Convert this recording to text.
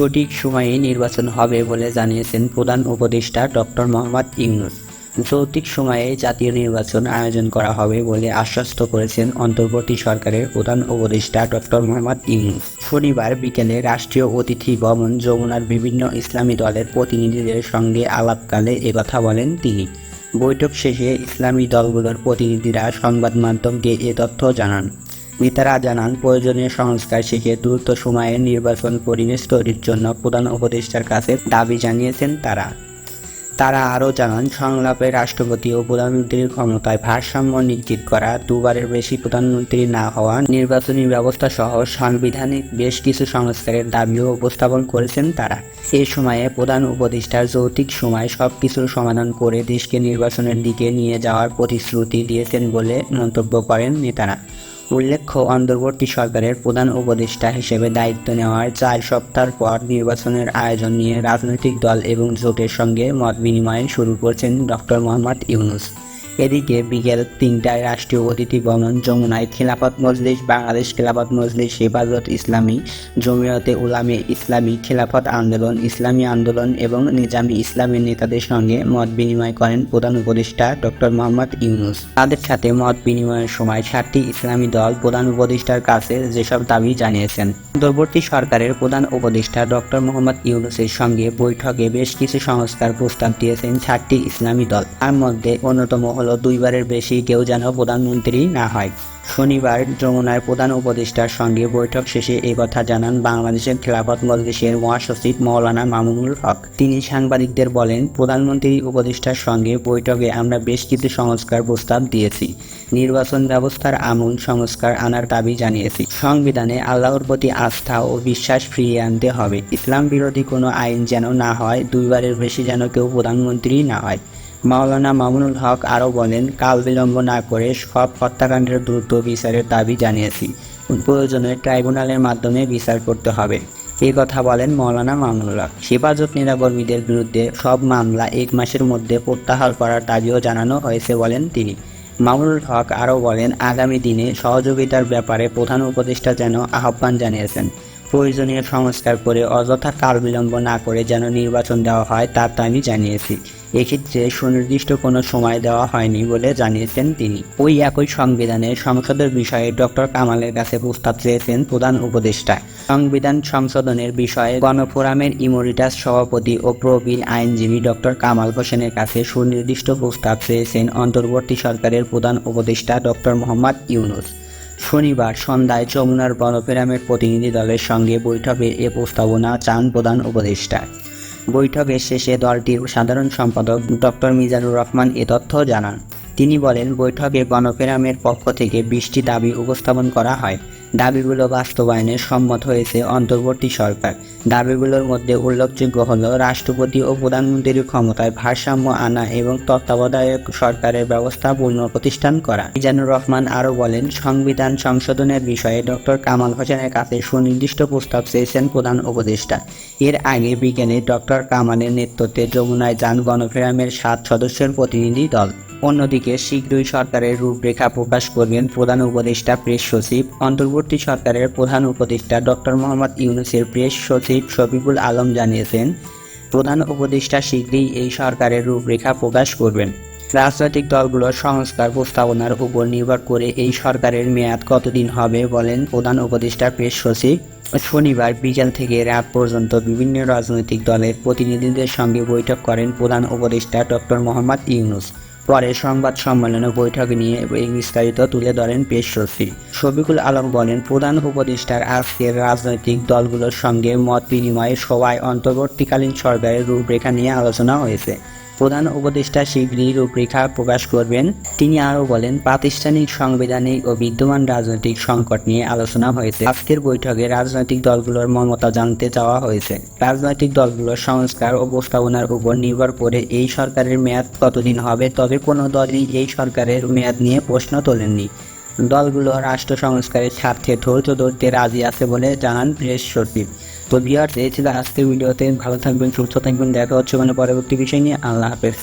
সঠিক সময়ে নির্বাচন হবে বলে জানিয়েছেন প্রধান উপদেষ্টা ডক্টর মোহাম্মদ ইউনুস। যৌতিক সময়ে জাতীয় নির্বাচন আয়োজন করা হবে বলে আশ্বস্ত করেছেন অন্তর্বর্তী সরকারের প্রধান উপদেষ্টা ডক্টর মোহাম্মদ ইউনুস। শনিবার বিকেলে রাষ্ট্রীয় অতিথি ভবন যমুনার বিভিন্ন ইসলামী দলের প্রতিনিধিদের সঙ্গে আলাপকালে একথা বলেন তিনি। বৈঠক শেষে ইসলামী দলগুলোর প্রতিনিধিরা সংবাদ মাধ্যমকে এ তথ্য জানান। নেতারা জানান প্রয়োজনীয় সংস্কার শিখে দ্রুত সময়ে নির্বাচন পরিবেশ তৈরির জন্য প্রধান উপদেষ্টার কাছে দাবি জানিয়েছেন তারা। তারা আরও জানান, সংলাপে রাষ্ট্রপতি ও প্রধানমন্ত্রীর ক্ষমতায় ভারসাম্য নিশ্চিত করা, দুবারের বেশি প্রধানমন্ত্রী না হওয়া, নির্বাচনী ব্যবস্থা সহ সাংবিধানিক বেশ কিছু সংস্কারের দাবিও উপস্থাপন করেছেন তারা। এ সময়ে প্রধান উপদেষ্টার যৌতিক সময় সব কিছুর সমাধান করে দেশকে নির্বাচনের দিকে নিয়ে যাওয়ার প্রতিশ্রুতি দিয়েছেন বলে মন্তব্য করেন নেতারা। উল্লেখ্য, অন্তর্বর্তী সরকারের প্রধান উপদেষ্টা হিসেবে দায়িত্ব নেওয়ার চার সপ্তাহ পর নির্বাচনের আয়োজন নিয়ে রাজনৈতিক দল এবং জোটের সঙ্গে মত বিনিময় শুরু করছেন ডক্টর মোহাম্মদ ইউনুস। এদিকে বিকেল তিনটায় রাষ্ট্রীয় অতিথি ভবন যমুনায় খিলাফত মজলিস, বাংলাদেশ খিলাফত মজলিস, হেফাজত ইসলামী, জমিয়তে উলামে ইসলামী খিলাফত আন্দোলন, ইসলামী আন্দোলন এবং নিজামী ইসলামের নেতাদের সঙ্গে মত বিনিময় করেন প্রধান উপদেষ্টা ডক্টর মোহাম্মদ ইউনুস। তাদের সাথে মত বিনিময়ের সময় সাতটি ইসলামী দল প্রধান উপদেষ্টার কাছে যেসব দাবি জানিয়েছেন। অন্তর্বর্তী সরকারের প্রধান উপদেষ্টা ডক্টর মোহাম্মদ ইউনুসের সঙ্গে বৈঠকে বেশ কিছু সংস্কার প্রস্তাব দিয়েছেন সাতটি ইসলামী দল। তার মধ্যে অন্যতম হলো দুইবারের বেশি কেউ যেন প্রধানমন্ত্রী না হয়। শনিবার যমুনার প্রধান উপদেষ্টার সঙ্গে বৈঠক শেষে এই কথা জানান বাংলাদেশের খেলাফত মজলিসের মহাসচিব মৌলানা মামুনুল হক। তিনি সাংবাদিকদের বলেন, প্রধানমন্ত্রী উপদেষ্টার সঙ্গে বৈঠকে আমরা বেশ কিছু সংস্কার প্রস্তাব দিয়েছি। নির্বাচন ব্যবস্থার আমূল সংস্কার আনার দাবি জানিয়েছি। সংবিধানে আল্লাহর প্রতি আস্থা ও বিশ্বাস ফিরিয়ে আনতে হবে। ইসলাম বিরোধী কোনো আইন যেন না হয়, দুইবারের বেশি যেন কেউ প্রধানমন্ত্রী না হয়। মাওলানা মামুনুল হক আরও বলেন, কাল বিলম্ব না করে সব হত্যাকাণ্ডের দ্রুত বিচারের দাবি জানিয়েছি। প্রয়োজনে ট্রাইব্যুনালের মাধ্যমে বিচার করতে হবে। এই কথা বলেন মৌলানা মামুনুল হক। হেফাজত নেতাকর্মীদের বিরুদ্ধে সব মামলা এক মাসের মধ্যে প্রত্যাহার করার দাবিও জানানো হয়েছে বলেন তিনি। মামুনুল হক আরও বলেন, আগামী দিনে সহযোগিতার ব্যাপারে প্রধান উপদেষ্টা যেন আহ্বান জানিয়েছেন। প্রয়োজনীয় সংস্কার করে অযথা কাল বিলম্ব না করে যেন নির্বাচন দেওয়া হয় তার আমি জানিয়েছি। এক্ষেত্রে সুনির্দিষ্ট কোনো সময় দেওয়া হয়নি বলে জানিয়েছেন তিনি। ওই একই সংবিধানে সংসদের বিষয়ে ডক্টর কামালের কাছে প্রস্তাব চেয়েছেন প্রধান উপদেষ্টা। সংবিধান সংশোধনের বিষয়ে গণফোরামের ইমোরিটাস সভাপতি ও প্রবীণ আইনজীবী ডক্টর কামাল হোসেনের কাছে সুনির্দিষ্ট প্রস্তাব চেয়েছেন অন্তর্বর্তী সরকারের প্রধান উপদেষ্টা ডক্টর মোহাম্মদ ইউনুস। শনিবার সন্ধ্যায় যমুনার বনফেরামের প্রতিনিধি দলের সঙ্গে বৈঠকে এ প্রস্তাবনা চান প্রধান উপদেষ্টা। বৈঠকের শেষে দলটির সাধারণ সম্পাদক ডক্টর মিজানুর রহমান এ তথ্য জানান। তিনি বলেন, বৈঠকে গণফেরামের পক্ষ থেকে বিশটি দাবি উপস্থাপন করা হয়। দাবিগুলো বাস্তবায়নে সম্মত হয়েছে অন্তর্বর্তী সরকার। দাবিগুলোর মধ্যে উল্লেখযোগ্য হল, রাষ্ট্রপতি ও প্রধানমন্ত্রীর ক্ষমতায় ভারসাম্য আনা এবং তত্ত্বাবধায়ক সরকারের ব্যবস্থা পুনঃপ্রতিষ্ঠান করা। মিজানুর রহমান আরও বলেন, সংবিধান সংশোধনের বিষয়ে ডক্টর কামাল হোসেনের কাছে সুনির্দিষ্ট প্রস্তাব চেয়েছেন প্রধান উপদেষ্টা। এর আগে বিকেলে ডক্টর কামালের নেতৃত্বে যমুনায় যান গণফেরামের সাত সদস্যের প্রতিনিধি দল। অন্যদিকে শীঘ্রই সরকারের রূপরেখা প্রকাশ করবেন প্রধান উপদেষ্টা প্রেস সচিব। অন্তর্বর্তী সরকারের প্রধান উপদেষ্টা ডক্টর মোহাম্মদ ইউনুসের প্রেস সচিব শফিকুল আলম জানিয়েছেন, প্রধান উপদেষ্টা শীঘ্রই এই সরকারের রূপরেখা প্রকাশ করবেন। রাজনৈতিক দলগুলোর সংস্কার প্রস্তাবনার উপর নির্ভর করে এই সরকারের মেয়াদ কতদিন হবে বলেন প্রধান উপদেষ্টা প্রেস সচিব। শনিবার বিকেল থেকে রাত পর্যন্ত বিভিন্ন রাজনৈতিক দলের প্রতিনিধিদের সঙ্গে বৈঠক করেন প্রধান উপদেষ্টা ডক্টর মোহাম্মদ ইউনুস। পরে সংবাদ সম্মেলনে বৈঠক নিয়ে এই বিস্তারিত তুলে ধরেন পেশ সচিব। শফিকুল আলম বলেন, প্রধান উপদেষ্টার আজকের রাজনৈতিক দলগুলোর সঙ্গে মত বিনিময়ে সভায় অন্তর্বর্তীকালীন সরকারের রূপরেখা নিয়ে আলোচনা হয়েছে। প্রধান উপদেষ্টা শীঘ্রই রূপরেখা প্রকাশ করবেন। তিনি আরও বলেন, প্রাতিষ্ঠানিক সাংবিধানিক ও বিদ্যমান রাজনৈতিক সংকট নিয়ে আলোচনা হয়েছে। আজকের বৈঠকে রাজনৈতিক দলগুলোর মমতা জানতে চাওয়া হয়েছে। রাজনৈতিক দলগুলোর সংস্কার ও প্রস্তাবনার উপর নির্ভর করে এই সরকারের মেয়াদ কতদিন হবে, তবে কোনো দলই এই সরকারের মেয়াদ নিয়ে প্রশ্ন তোলেননি। দলগুলো রাষ্ট্র সংস্কারের স্বার্থে ধৈর্য ধরতে রাজি আছে বলে জানান প্রেস সচিব। তো ভিউয়ার্স এই আজকের ভিডিওতে ভালো থাকবেন, সুস্থ থাকবেন, দেখা হচ্ছে মানে পরবর্তী বিষয় নিয়ে। আল্লাহ হাফেজ।